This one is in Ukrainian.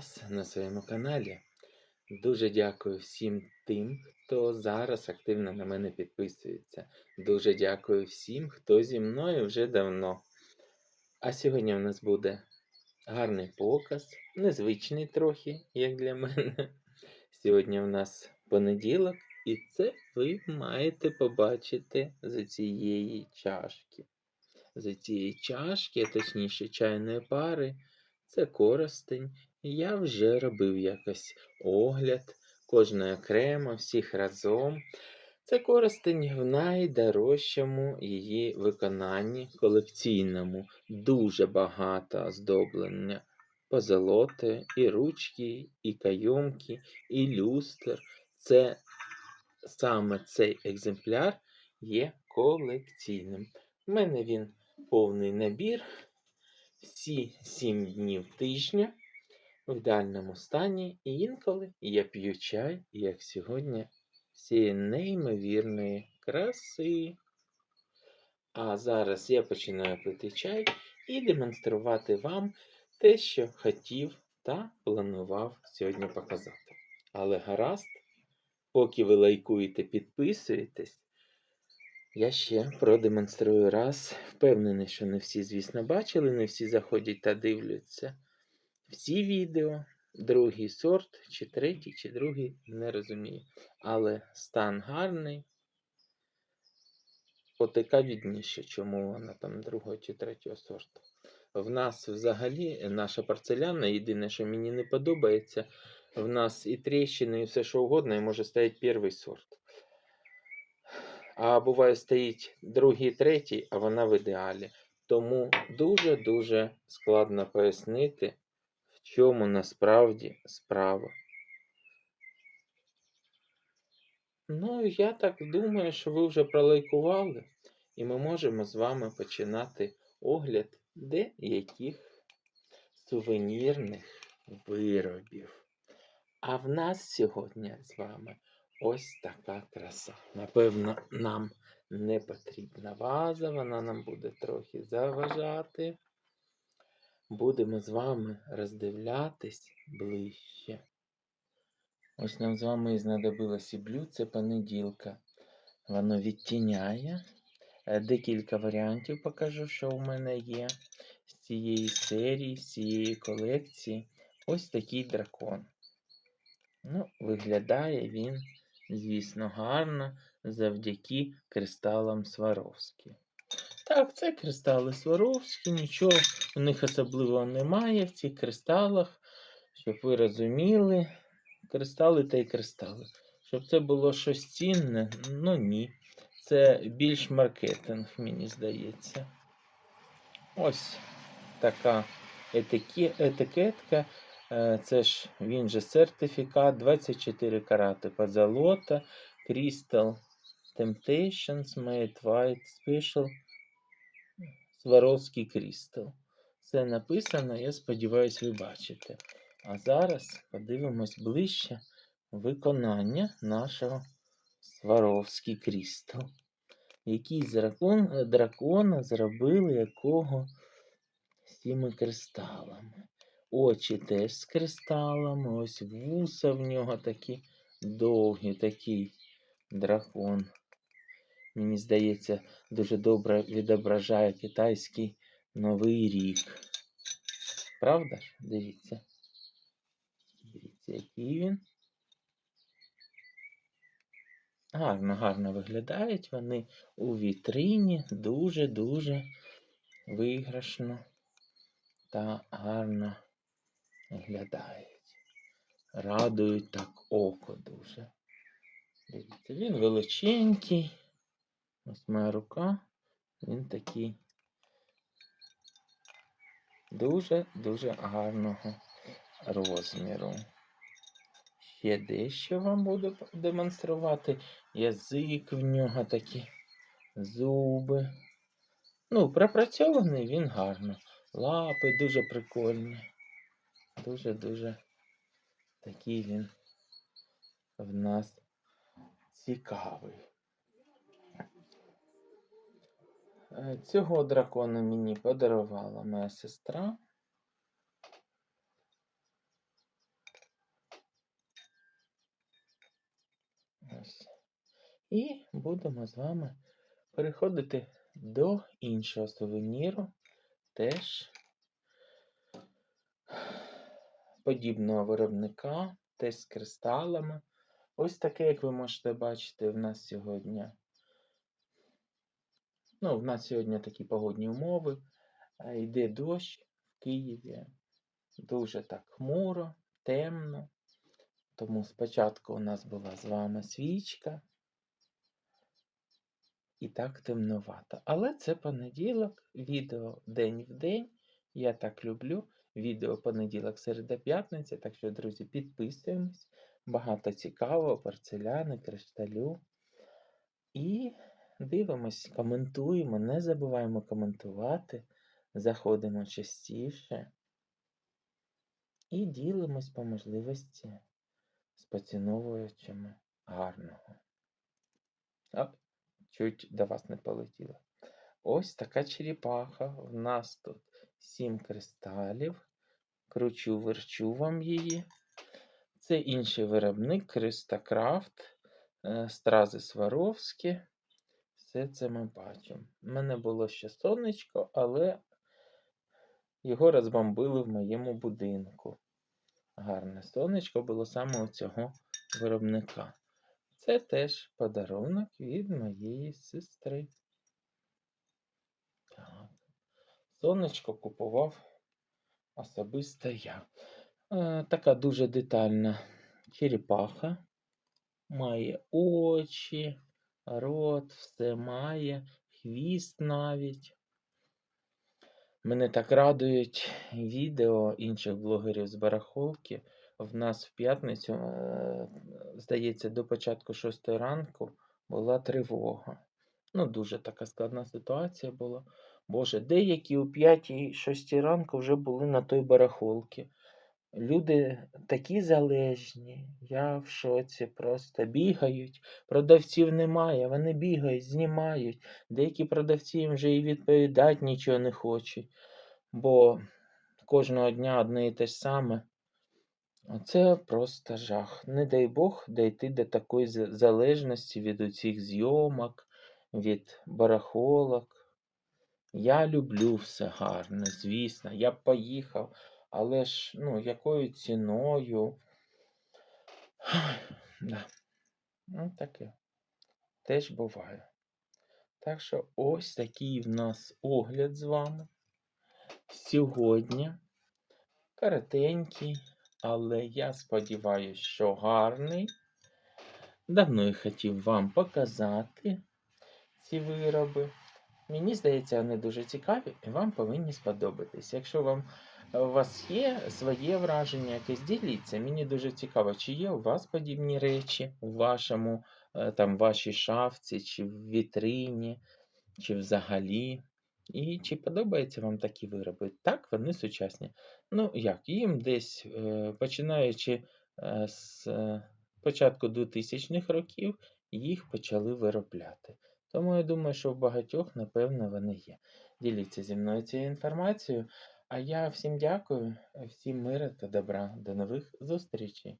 Вас на своєму каналі. Дуже дякую всім тим, хто зараз активно на мене підписується. Дуже дякую всім, хто зі мною вже давно. А сьогодні в нас буде гарний показ, незвичний трохи, як для мене. Сьогодні в нас понеділок, і це ви маєте побачити з цієї чашки. З цієї чашки, а точніше чайної пари, це коростень. Я вже робив якось огляд, кожної окремо, всіх разом. Це коростень в найдорожчому її виконанні колекційному. Дуже багато оздоблення. Позолоти, і ручки, і кайомки, і люстр. Це саме цей екземпляр є колекційним. У мене він повний набір. Всі сім днів тижня в ідеальному стані, і інколи я п'ю чай, як сьогодні, цієї неймовірної краси. А зараз я починаю пити чай і демонструвати вам те, що хотів та планував сьогодні показати. Але гаразд, поки ви лайкуєте, підписуєтесь, я ще продемонструю раз. Впевнений, що не всі, звісно, бачили, не всі заходять та дивляться. Всі відео, другий сорт, чи третій, чи другий, не розумію. Але стан гарний. Отака відніше, чому вона там другого чи третього сорту. В нас взагалі наша порцеляна, єдине, що мені не подобається, в нас і тріщини, і все що угодно, і може стояти перший сорт. А буває стоїть другий, третій, а вона в ідеалі. Тому дуже-дуже складно пояснити, чому насправді справа. Ну, я так думаю, що ви вже пролайкували, і ми можемо з вами починати огляд деяких сувенірних виробів. А в нас сьогодні з вами ось така краса. Напевно, нам не потрібна ваза, вона нам буде трохи заважати. Будемо з вами роздивлятись ближче. Ось нам з вами і знадобилось і блюдце понеділка. Воно відтіняє. Е, Декілька варіантів покажу, що у мене є з цієї серії, з цієї колекції. Ось такий дракон. Ну, виглядає він, звісно, гарно завдяки кристалам Сваровські. Так, це кристали Сваровські, нічого у них особливого немає в цих кристалах, щоб ви розуміли. Кристали та й кристали. Щоб це було щось цінне, ну ні. Це більш маркетинг, мені здається. Ось така етикетка. Е, Це ж він же сертифікат 24 карати позолота, Crystal Temptations Made White Special Сваровський Crystal. Це написано, я сподіваюся, ви бачите. А зараз подивимось ближче виконання нашого Сваровський Крістал. Який дракон, дракона зробили якого з кристалами. Очі теж з кристалами, ось вуса в нього такі довгі, такий дракон. Мені здається, дуже добре відображає китайський Новий рік. Правда ж? Дивіться. Дивіться, який він. Гарно, гарно виглядають вони у вітрині дуже-дуже виграшно та гарно виглядають. Радують так око дуже. Дивіться, він величенький. Ось моя рука, він такий дуже-дуже гарного розміру. Ще дещо вам буду демонструвати. Язик в нього такі, зуби. Ну, пропрацьований він гарно. Лапи дуже прикольні. Дуже-дуже такий він в нас цікавий. Е, цього дракона мені подарувала моя сестра. Ось. І будемо з вами переходити до іншого сувеніру, теж подібного виробника, теж з кристалами. Ось таке, як ви можете бачити, в нас сьогодні Ну, в нас сьогодні такі погодні умови. Йде дощ в Києві. Дуже так хмуро, темно. Тому спочатку у нас була з вами свічка. І так темновато. Але це понеділок, відео день в день. Я так люблю. Відео понеділок, середа, п'ятниця. Так що, друзі, підписуємось. Багато цікавого, порцеляни, кришталю. І дивимось, коментуємо, не забуваємо коментувати. Заходимо частіше. І ділимось по можливості з поціновувачами гарного. Оп, чуть до вас не полетіло. Ось така черепаха. В нас тут 7 кристалів. Кручу, верчу вам її. Це інший виробник Кристакрафт, е, Стрази Сваровські. Все це ми бачимо. У мене було ще сонечко, але його розбомбили в моєму будинку. Гарне сонечко було саме у цього виробника. Це теж подарунок від моєї сестри. Так. Сонечко купував особисто я. Е, така дуже детальна черепаха. Має очі, рот, все має, хвіст навіть. Мене так радують відео інших блогерів з барахолки. В нас в п'ятницю, е, здається, до початку 6 ранку була тривога. Ну, дуже така складна ситуація була. Боже, деякі о 5-6 ранку вже були на той барахолці. Люди такі залежні, я в шоці просто бігають. Продавців немає, вони бігають, знімають. Деякі продавці їм вже і відповідати нічого не хочуть, бо кожного дня одне і те ж саме. Це просто жах. Не дай Бог дійти до такої залежності від усіх зйомок, від барахолок. Я люблю все гарне, звісно, я поїхав, але ж, ну, якою ціною. Да. Ну, таке. Теж буває. Так що ось такий в нас огляд з вами. Сьогодні коротенький, але я сподіваюся, що гарний. Давно я хотів вам показати ці вироби. Мені здається, вони дуже цікаві і вам повинні сподобатись. Якщо вам у вас є своє враження, якесь діліться. Мені дуже цікаво, чи є у вас подібні речі у вашому е, там вашій шафці, чи в вітрині, чи взагалі. І чи подобаються вам такі вироби? Так, вони сучасні. Ну як, їм десь е, починаючи е, з початку 2000-х років, їх почали виробляти. Тому я думаю, що в багатьох, напевно, вони є. Діліться зі мною цією інформацією. А я всім дякую, всім мира та добра. До нових зустрічей!